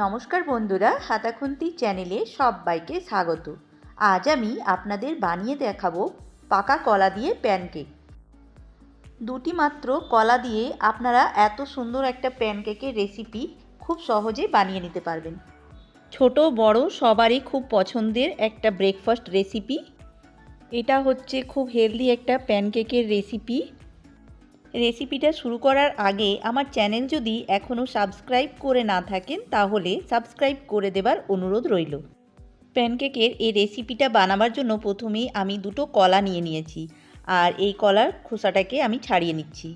নমস্কার বন্ধুরা, হাতাখুন্তি চ্যানেলে সবাইকে স্বাগত। আজ আমি আপনাদের বানিয়ে দেখাবো পাকা কলা দিয়ে প্যানকেক। দুটি মাত্র কলা দিয়ে আপনারা এত সুন্দর একটা প্যানকেকের রেসিপি খুব সহজে বানিয়ে নিতে পারবেন। ছোট, বড়, সবারই খুব পছন্দের একটা ব্রেকফাস্ট রেসিপি। এটা হচ্ছে খুব হেলদি একটা প্যানকেকের রেসিপি। রেসিপিটা শুরু করার আগে আমার চ্যানেল যদি এখনও সাবস্ক্রাইব করে না থাকেন, তাহলে সাবস্ক্রাইব করে দেবার অনুরোধ রইল। প্যানকেকের এই রেসিপিটা বানাবার জন্য প্রথমেই আমি দুটো কলা নিয়ে নিয়েছি আর এই কলার খোসাটাকে আমি ছাড়িয়ে নিচ্ছি।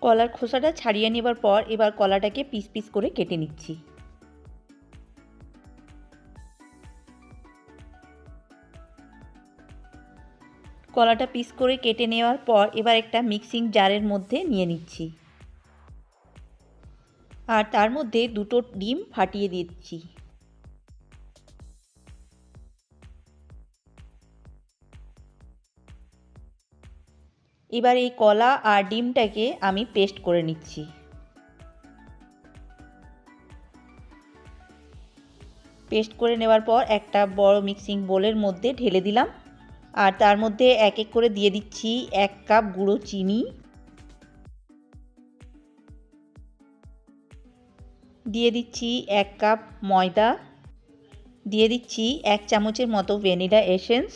কলার খোসাটা ছাড়িয়ে নেবার পর এবার কলাটাকে পিস পিস করে কেটে নিচ্ছি। কলাটা পিস করে কেটে নেওয়ার পর এবার একটা মিক্সিং জারের মধ্যে নিয়ে নিচ্ছি। আর তার মধ্যে দুটো ডিম ফাটিয়ে দিচ্ছি। এবার এই কলা আর ডিমটাকে আমি পেস্ট করে নিচ্ছি। পেস্ট করে নেওয়ার পর একটা বড় মিক্সিং বোলের মধ্যে ঢেলে দিলাম। আর তার মধ্যে এক এক করে দিয়ে দিচ্ছি এক কাপ গুঁড়ো চিনি। দিয়ে দিচ্ছি এক কাপ ময়দা। দিয়ে দিচ্ছি এক চামচের মতো vanilla essence.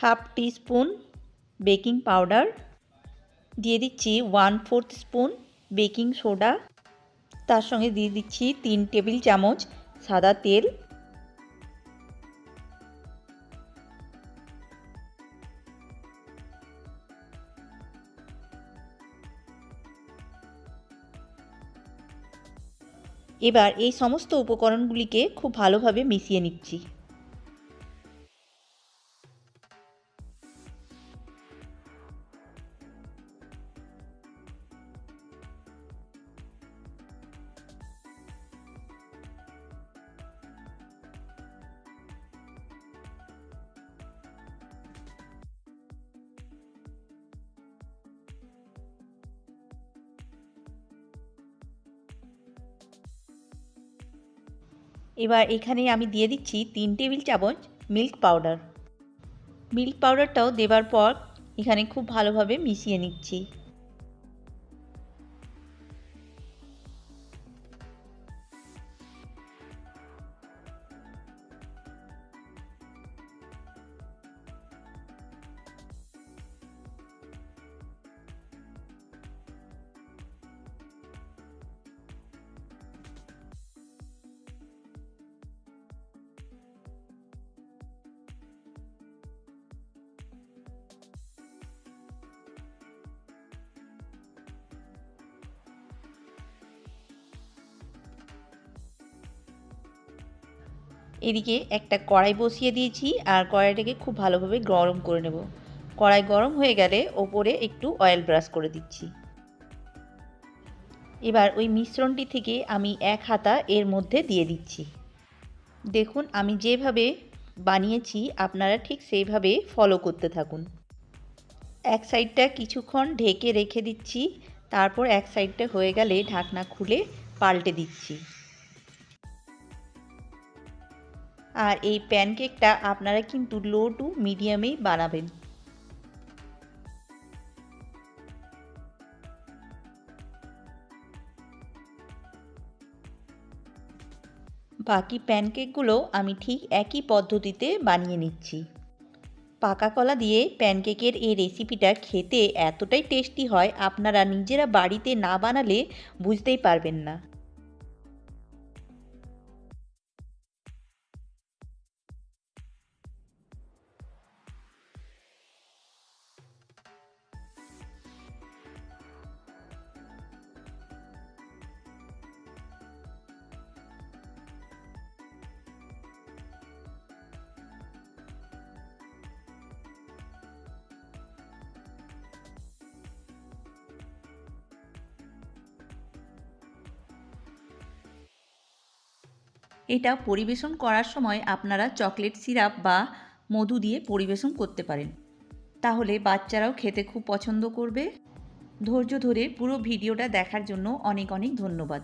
Half teaspoon baking powder. দিয়ে দিচ্ছি one fourth spoon baking soda. তার সঙ্গে দিয়ে দিচ্ছি তিন টেবিল চামচ সাদা তেল। এবার এই সমস্ত উপকরণগুলিকে খুব ভালোভাবে মিশিয়ে নিচ্ছি। এবার এখানে আমি দিয়ে দিচ্ছি তিন টেবিল চামচ মিল্ক পাউডার। মিল্ক পাউডারটাও দেবার পর এখানে খুব ভালোভাবে মিশিয়ে নিচ্ছি। এদিকে একটা কড়াই বসিয়ে দিয়েছি আর কড়াইটাকে খুব ভালোভাবে গরম করে নেব। কড়াই গরম হয়ে গেলে ওপরে একটু অয়েল ব্রাশ করে দিচ্ছি। এবার ওই মিশ্রণটি থেকে আমি এক হাতা এর মধ্যে দিয়ে দিচ্ছি। দেখুন, আমি যেভাবে বানিয়েছি, আপনারা ঠিক সেইভাবে ফলো করতে থাকুন। এক সাইডটা কিছুক্ষণ ঢেকে রেখে দিচ্ছি, তারপর এক সাইডটা হয়ে গেলে ঢাকনা খুলে পাল্টে দিচ্ছি। আর এই প্যানকেকটা আপনারা কিন্তু লো টু মিডিয়ামেই বানাবেন। বাকি প্যানকেকগুলো আমি ঠিক একই পদ্ধতিতে বানিয়ে নিচ্ছি। পাকা কলা দিয়ে প্যানকেকের এই রেসিপিটা খেতে এতটাই টেস্টি হয়, আপনারা নিজেরা বাড়িতে না বানালে বুঝতেই পারবেন না। এটা পরিবেশন করার সময় আপনারা চকলেট সিরাপ বা মধু দিয়ে পরিবেশন করতে পারেন। তাহলে বাচ্চারাও খেতে খুব পছন্দ করবে। ধৈর্য ধরে পুরো ভিডিওটা দেখার জন্য অনেক অনেক ধন্যবাদ।